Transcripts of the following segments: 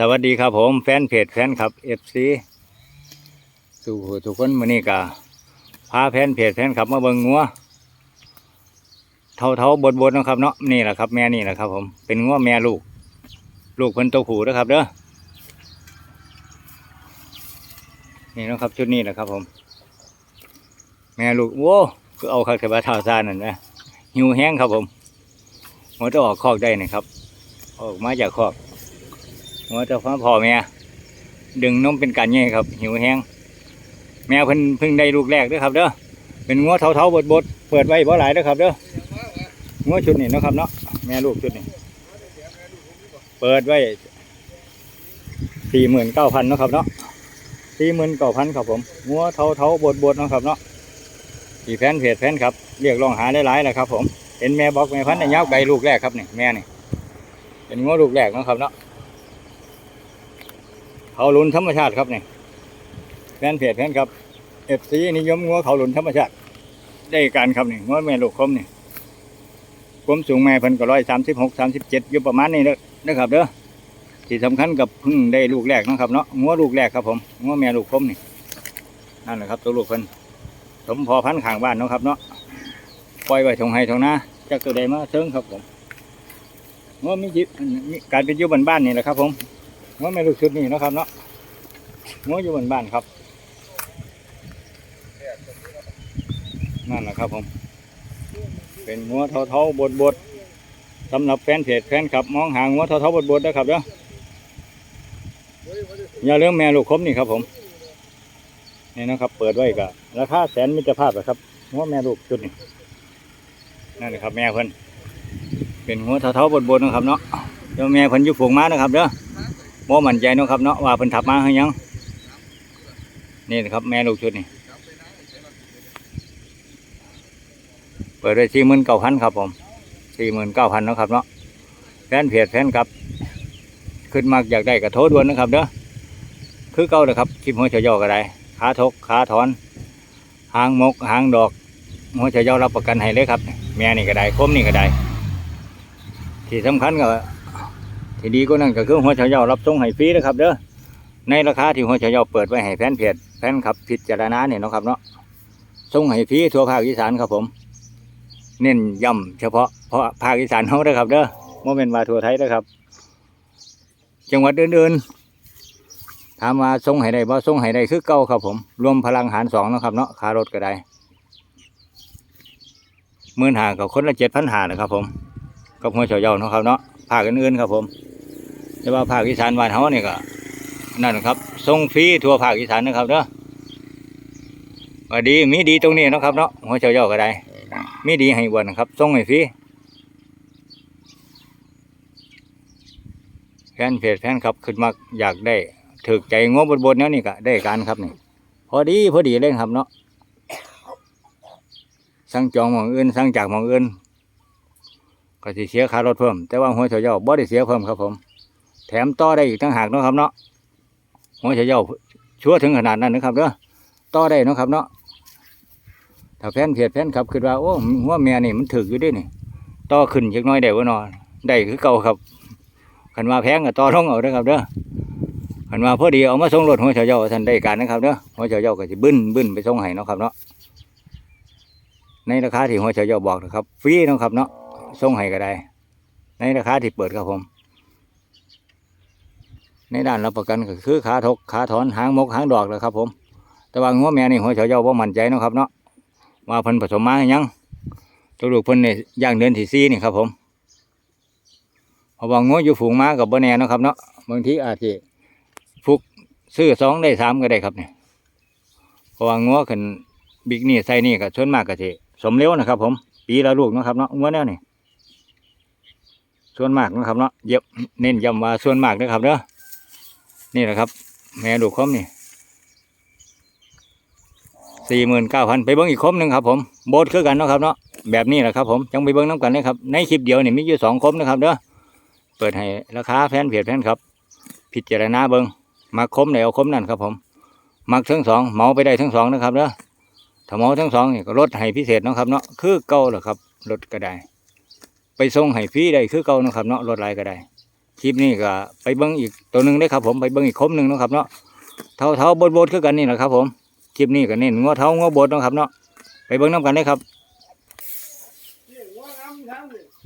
สวัสดีครับผมแฟนเพจแฟนคลับเอฟซีสู่ทุกคนมือนี้ก็พาแฟนเพจแฟนคลับมาเบิงงัวเท่าเท่าบดบดนะครับเนาะนี่แหละครับแม่นี่แหละครับผมเป็นงัวแม่ลูก ลูกเพิ่นตัวผู้นะครับเด้อนี่นะครับชุดนี้แหละครับผม แม่ลูกโว้ก็เอาคักแต่ว่าเท้าซานนั่นนะหิวแห้งครับผมหัวจะออกคอกได้นะครับ ออกมาจากคอก หัวจะฟ้าพ่อแม่ดึงนมเป็นการใหญ่ครับ หิวแห้งแม่เพิ่นเพิ่งได้ลูกแรกด้อครับเด้อเป็นงัวเทาๆบดๆเปิดไว้บ่หลายเด้อครับเด้องัวชุดนี้นะครับเนาะแม่ลูกชุดนี้เปิดไว้สี่หมื่นเก้าพันนะครับเนาะสี่หมื่นเก้าพันครับผมงัวเทาๆบดๆเนะครับเนาะที่แฟนเพจแฟนครับเรียกร้องหาได้หลายแล้วครับ ผมเห็นแม่บอกแม่พันในยาวไกลลูกแรกครับนี่แม่นี่เป็นงัวลูกแรกนะครับเนาะ เขาหลุนธรรมชาติครับเนี่ยแฟนเพจแฟนครับเอฟซีนิยมงัวเขาหลุนธรรมชาติ ได้การครับเนี่ยงัวแม่ลูกคมเนี่ความสูงแม่พิ่นก็ร้อยสามสิบหกสามสิบเจ็ดอยู่ประมาณนี้เด้อนะครับเด้อที่สำคัญกับเพิ่งได้ลูกแรกนะครับเนาะงัวลูกแรกครับผมงัวแม่ลูกคมนี่นั่นแหละครับตัวลูกเพิ่นสมพอพันข้างบ้านนะครับเนาะปล่อยไว้ทงให้ทงนาจักตัวใดมาเชิงครับผมงัวมีจิมีการเป็นอยู่บ้านๆนี่แหละครับผม ง้อแม่ลูกชุดนี้นะครับเนาะง้ออยู่บนบ้านครับ นั่นแหละครับผม เป็นงัวเท่าๆบดบดๆสำหรับแฟนเพจแฟนคลับ มองหางัวเท่าๆบดบดๆนะครับเด้ออย่าเรื่องแม่ลูกคมนี่ครับผมนี่นะครับ เปิดไว้กับราคาแสนมิตรภาพนะครับงัวแม่ลูกชุดนี้นั่นแหละครับ แม่เพิ่นเป็นงัวเท่าๆบดบดๆนะครับเนาะเดี๋ยวแม่เพิ่นอยู่ฝูงม้านะครับเด้อ บ่มั่นใจเนาะครับเนาะว่าเพิ่นทับมาให้ยังนี่นะครับแม่ลูกชุดนี่เปิดได้สี่หมื่นเก้าพันครับผมสี่หมื่นเก้าพันนะครับเนาะแฟนเพจแฟนครับ ขึ้นมากอยากได้กระโทด่วนนะครับเด้อคือเก่าเลยครับคลิปหัวเฉยอก็ได้ขาทกขาถอนหางมกหางดอกหัวเฉยอรับประกันให้เลยครับ แม่นี่ก็ได้คมนี่ก็ได้ที่สำคัญก็ ที่ดีก็นั่นก็คือหัวเฉาเยารับส่งให้ฟรีนะครับเด้อในราคาที่หัวเฉาเยาเปิดไว้ให้แฟนเพจแฟนขับพิจารณาเนี่ยนะครับเนาะส่งให้ฟรีทั่วภาคอีสานครับผม เน้นย้ำเฉพาะเพราะภาคอีสานเขาเด้ครับเด้อโมเมนต์ว่าทั่วไทยเด้อครับ จังหวัดอื่นๆถามว่าส่งให้ได้บ่ส่งให้ได้คือเก่าครับผม รวมพลังหารสองนะครับเนาะคารถก็ได้หมื่นหากับคนละเจ็ดพันหานะครับผมกับหัวเฉาเยาเนาะครับเนาะภาคอื่นๆครับผม แต่ว่าภาคอีสานบ้านเฮานี่ก็นั่นนะครับส่งฟรีทั่วภาคอีสานนะครับเด้อว่าดีมีดีตรงนี้นะครับเนาะหัวเจ้าเจ้าก็ได้มีดีให้บ่นะครับส่งให้ฟรีแฟนเพจแฟนครับขึ้นมาอยากได้ถึกใจงบบนบนๆแล้วนี่ก็ได้การครับนี่พอดีพอดีเลยครับเนาะสั่งจองหมองอื่นสั่งจากหมองอื่นก็สิเสียค่ารถเพิ่มแต่ว่าหัวเฉาเย่าบ่ได้เสียเพิ่มครับผม แถมต่อได้อีกทั้งหากเนาะครับเนาะหัวเฉาเย่าชั่วถึงขนาดนั้นนะครับเด้อต่อได้เนาะครับเนาะถ้าแฟนเพจแฟนครับคิดว่าโอ้หัวแม่นี่มันถึกอยู่ด้วยนี่ต่อขึ้นจักน้อยได้บ่เนอได้คือเก่าครับคันว่าแพงก็ต่อลงเอาเด้ครับเด้อคันว่าพอดีเอามาส่งรถหัวเฉาเย่าท่านได้การนะครับเด้อหัวเฉาเย่าก็สิบึ้นบึ้นไปส่งให้เนาะครับเนาะในราคาที่หัวเฉาเย่าบอกนะครับฟรีเนาะครับเนาะส่งให้ก็ได้ ในราคาที่เปิดครับผม ในด้านรับประกันก็คือขาทกขาถอนหางมกหางดอกแหละครับ ผม แต่ว่างัวแม่นี่หัวเฉาเจ้าบ่มั่นใจเนาะครับเนาะว่าพิ่นผสมมาให้ยังตัวลูกพิ่นนี่ย่างเดือนที่สี่นี่ครับ ผมเพราะว่างัวอยู่ฝูงม้ากับบ่แน่เนาะครับเนาะบางทีอาจจะฟุกซื้อสองได้สามก็ได้ครับเนี่ยเพราะว่างัวขึ้นบิ๊กนี่ใส่นี่ก็ส่วนมากก็จะสมเร็วนะครับ ผม ปีละลูกนะครับเนาะงัวแนวนี่ส่วนมากนะครับเนาะเย็บเน้นย้ำว่าส่วนมากนะครับเด้อ นี่แหละครับ แม่ลูคมนี่สี่หมื่นเก้าพันไปเบิ้งอีกคมหนึ่งครับผมโบดคือกันเนาะครับเนาะแบบนี้แหละครับผมจังไปเบิ้งน้ำกันเลยครับในคลิปเดียวนี่มีอยู่สองคมนะครับเด้อเปิดให้ราคาแฟนเพจแฟนครับพิจารณาเบิ้งมาคมไหนเอาคมนั่นครับผมมักทั้งสองเหมาไปได้ทั้งสองนะครับเด้อถ้าเมาทั้งสองนี่ก็ลดให้พิเศษเนาะครับเนาะคือเก่าแหละครับลดก็ได้ ไปส่งให้ฟรีได้คือเก่านะครับเนาะลดลายก็ได้ คลิปนี้ก็ไปเบิ้งอีกตัวหนึ่งได้ครับผมไปเบิ้งอีกคมหนึ่งนะครับเนาะเท่าเท่าบดบดคือกันนี่แหละครับผมคลิปนี้ก็เน้นงัวเท่างัวบดนะครับเนาะไปเบิ้งน้ำกันได้ครับ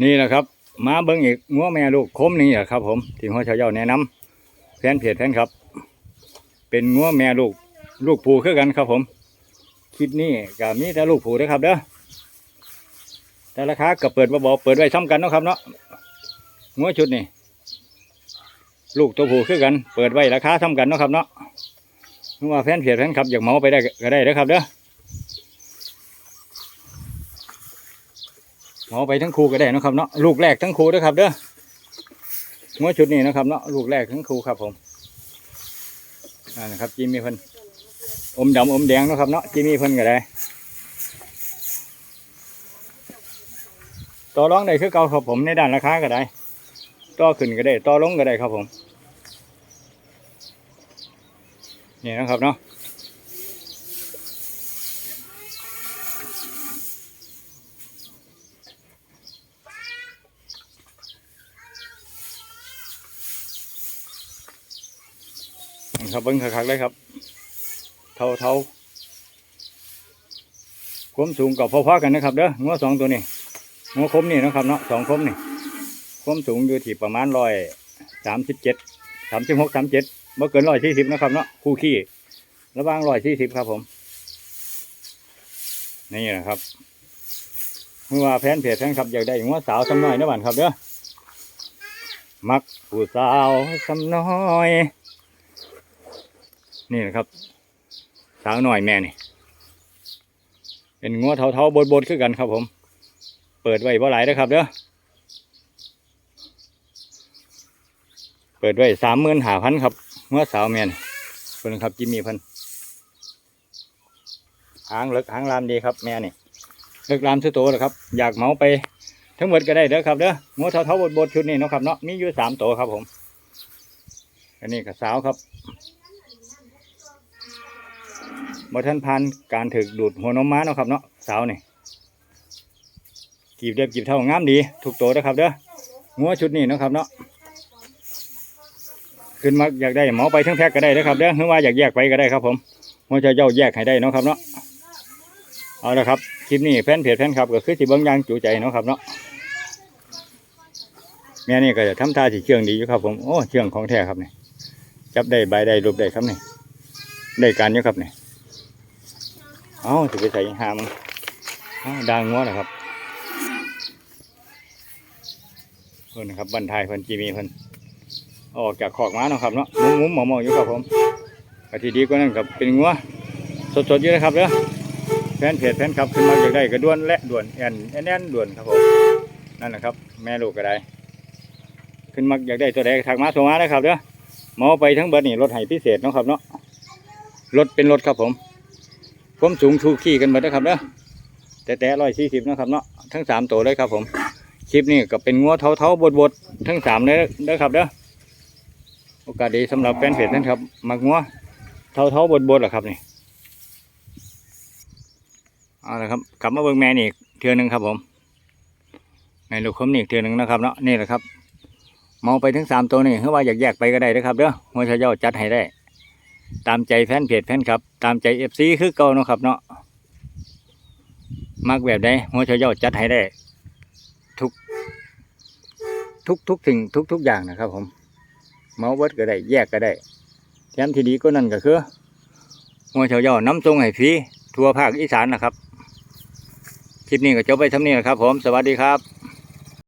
นี่แหละครับมาเบิ้งอีกงัวแม่ลูกคมนี่แหละครับ ผมที่หัวเฉาเย่าแนะนำแฟนเพจแฟนครับ เป็นงัวแม่ลูกลูกผูคือกันครับผมคลิปนี้ก็มีแต่ลูกผูนะครับเด้อแต่ราคาก็เปิดบ่บอกเปิดไว้ซ้ำกันนะครับเนาะงัวชุดนี่ ลูกตัวผูคือกัน เปิดไว้ราคาซ้ำกันเนาะครับเนาะนึกว่าแฟนเพจแฟนครับอยากเหมาไปได้ก็ได้เด้อครับเด้อเหมาไปทั้งคู่ก็ได้นะครับเนาะลูกแรกทั้งคู่เด้อครับเด้องัวชุดนี้นะครับเนาะลูกแรกทั้งคู่ครับผมนั่นนะครับจิมมี่เพิ่นอมดำอมแดงนะครับเนาะจิมี่เพิ่นก็ได้ต่อรองได้คือเก่าครับผมในด้านราคาก็ได้ต่อขึ้นก็ได้ต่อลงก็ได้ครับผม นี่นะครับเนาะครับเบิ้งคักๆเลยครับ เท่าเท่าคมสูงกับพอๆกันนะครับเด้องัวสองตัวนี้งัวคมนี่นะครับเนาะสองคมนี่คมสูงอยู่ที่ประมาณร้อยสามสิบเจ็ดสามสิบหกสามเจ็ด เมื่อเกินร้อยสี่สิบนะครับเนาะคู่ขี้ระว่างร้อยสี่สิบครับผม นี่นะครับเมื่อว่าแฟนเพจแฟนครับอยากได้งัวสาวสำน้อยนะบ้านครับเด้อมักผู้สาวสำน้อย นี่นะครับ สาวหน่อยแม่นี่เป็นงัวเทาๆบดๆคือกันครับผม เปิดไว้บ่หลายนะครับเด้อเปิดไว้สามหมื่นหาพันครับ งัวสาวแม่นเพิ่นครับจิมมี่เพิ่นหางเลิกหางลามดีครับแม่นี่เลิกลามสุดโตแล้วครับ อยากเมาไปทั้งหมดก็ได้เด้อครับเด้องัวเทาๆบดชุดนี้นะครับเนาะมีอยู่สามตัวครับผม อันนี้ก็สาวครับบ่ท่านพันการถึกดูดหัวนมม้าเนาะครับเนาะสาวนี่กีบเรียบกีบเท่างามดี ถูกโตนะครับเด้องัวชุดนี้นะครับเนาะ ขึ้นมาอยากได้เหมาไปทั้งแพ็กก็ได้นะครับเด้อหรือว่าอยากแยกไปก็ได้ครับผมหัวจะเย้าแยกให้ได้เนาะครับเนาะเอาละครับคลิปนี้แฟนเพจแฟนครับก็คือสิเบิ้งยางจูใจเนาะครับเนาะแม่นี่ก็จะทำท่าสิเชื่องดีอยู่ครับผมโอ้เชื่องของแท้ครับเนี่ยจับได้ใบได้รูปได้ครับเนี่ยได้การอยู่ครับเนี่เอาจะไปใส่หามงเอ้าดังงัวนะครับเพิ่นนครับบันทายเพิ่นจีมีเพิ่นเอา ออกจากขอกม้าเนาะครับเนาะมุ้มมุ้มหมอมองอยู่ครับผมกะทีดีก็นั่นกับเป็นงัวสดๆอยู่นะครับเด้อแฟนเพจแฟนคลับขึ้นมาอยากได้กระด้วนและด่วนแอนแอนแอนด่วนครับผมนั่นแหละครับ แม่ลูกก็ได้ขึ้นมาอยากได้ตัวใดก็ทักมาโทรมาได้ครับเด้อหมอไปทั้งเบิดนี่รถไห้พิเศษเนาะครับเนาะรถเป็นรถครับผมความสูงทูขี่กันหมดนะครับเนาะแต่แต่ร้อยสี่สิบนะครับเนาะทั้งสามตัวเลยครับผมคลิปนี้ก็เป็นงัวเท้าๆบดๆทั้งสามเลยนะครับเด้อ โอกาสดีสำหรับแฟนเพจนั่นครับมักงัวเท้าๆบดๆแหละครับนี่เอาละครับกลับมาเบิ่งแม่นี่เทือหนึ่งครับผมแม่ลูกคมนี่อีเทือหนึ่งนะครับเนาะนี่แหละครับมองไปทั้งสามตัวนี่เพื่อว่าอยากแยกไปก็ได้นะครับเด้อหัวชาเย้าจัดให้ได้ ตามใจแฟนเพจแฟนครับ ตามใจเอฟซีคือเก่าเนาะครับเนาะมักแบบใดหัวเฉาเย้าจัดให้ได้ ทุก ทุกทุกสิ่งทุกทุกอย่างนะครับผม เมาเวิดก็ได้ แยกก็ได้แถมที่ดีก็นั่นก็คือหัวเฉาเย้าน้ำทรงไห้ฟีทัวภาคอีสานนะครับ คลิปนี้ก็จบไปทำนี้นะครับ ผม สวัสดีครับ